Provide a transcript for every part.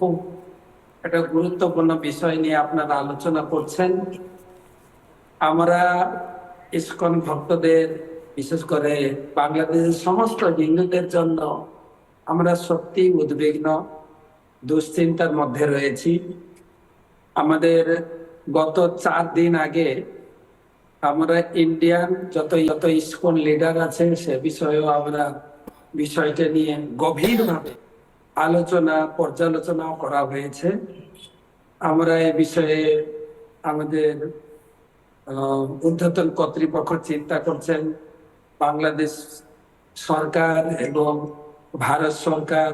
খুব একটা গুরুত্বপূর্ণ বিষয় নিয়ে আপনারা আলোচনা করছেন। আমরা ইস্কন ভক্তদের, বিশেষ করে বাংলাদেশের সমস্ত হিন্দুদের জন্য আমরা সত্যি উদ্বিগ্ন, দুশ্চিন্তার মধ্যে রয়েছি। আমাদের গত চার দিন আগে আমরা ইন্ডিয়ান যত যত ইস্কন লিডার আছে সে বিষয়েও আমরা বিষয়টা নিয়ে গভীরভাবে আলোচনা, পর্যালোচনাও করা হয়েছে। আমরা এ বিষয়ে আমাদের ঊর্ধ্বতন কর্তৃপক্ষ চিন্তা করছেন। বাংলাদেশ সরকার এবং ভারত সরকার,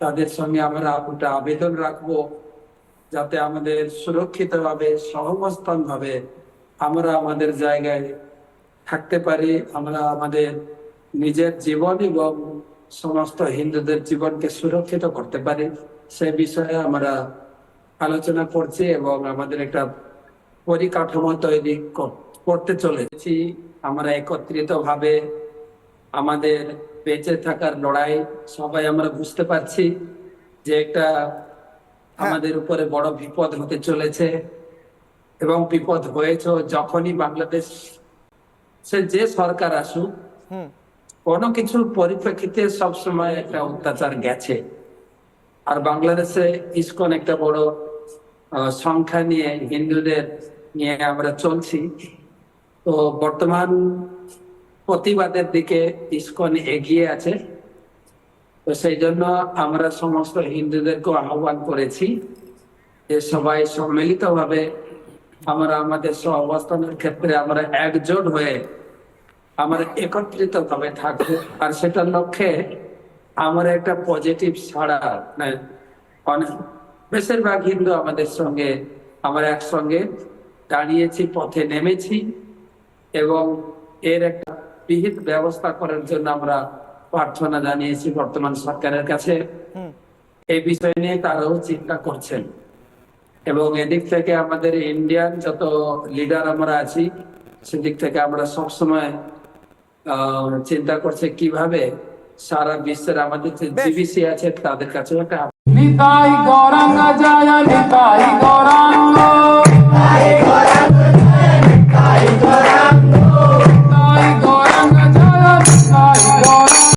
তাদের সঙ্গে আমরা একটা আবেদন রাখব যাতে আমাদের সুরক্ষিতভাবে সহাবস্থান ভাবে আমরা আমাদের জায়গায় থাকতে পারি। আমরা আমাদের নিজের জীবন এবং সমস্ত হিন্দুদের জীবনকে সুরক্ষিত করতে পারি। সে বিষয়ে আমরা আলোচনা করছি এবং আমাদের একটা পরিকাঠামো তৈরি কর- করতে চলেছি। আমরা একত্রিত ভাবে আমাদের বেঁচে থাকার লড়াই সবাই আমরা বুঝতে পারছি যে একটা আমাদের উপরে বড় বিপদ হতে চলেছে এবং বিপদ হয়েছে যখনই বাংলাদেশ সে যে সরকার আসুক কোনো কিছুর পরিপ্রেক্ষিতে সবসময় একটা অত্যাচার গেছে। আর বাংলাদেশে ইসকন একটা বড় সংখ্যা নিয়ে, হিন্দুদের নিয়ে আমরা চলছি। তো বর্তমান প্রতিবাদের দিকে ইসকন এগিয়ে আছে। তো সেই জন্য আমরা সমস্ত হিন্দুদেরকে আহ্বান করেছি যে সবাই সম্মিলিতভাবে আমরা আমাদের সহাবস্থানের ক্ষেত্রে আমরা একজোট হয়ে আমরা একত্রিত ভাবে থাকব। আর সেটার লক্ষ্যে আমরা একটা পজিটিভ ছাড়া মানে অনেক বেশিরভাগ হিন্দু আমাদের সঙ্গে আমরা একসঙ্গে দাঁড়িয়েছি পথে নেমেছি এবং এর একটা বিহিত ব্যবস্থা করার জন্য আমরা প্রার্থনা জানিয়েছি বর্তমান সরকারের কাছে। এই বিষয় নিয়ে তারাও চিন্তা করছেন। এবং এদিক থেকে আমাদের ইন্ডিয়ান যত লিডার আমরা আছি সেদিক থেকে আমরা সবসময় চিন্তা করছে কীভাবে সারা বিশ্বের আমাদের যে। জিবিসি আছে তাদের কাছে একটা নিতাই গৌরাঙ্গ জয় নিতাই গৌরাঙ্গ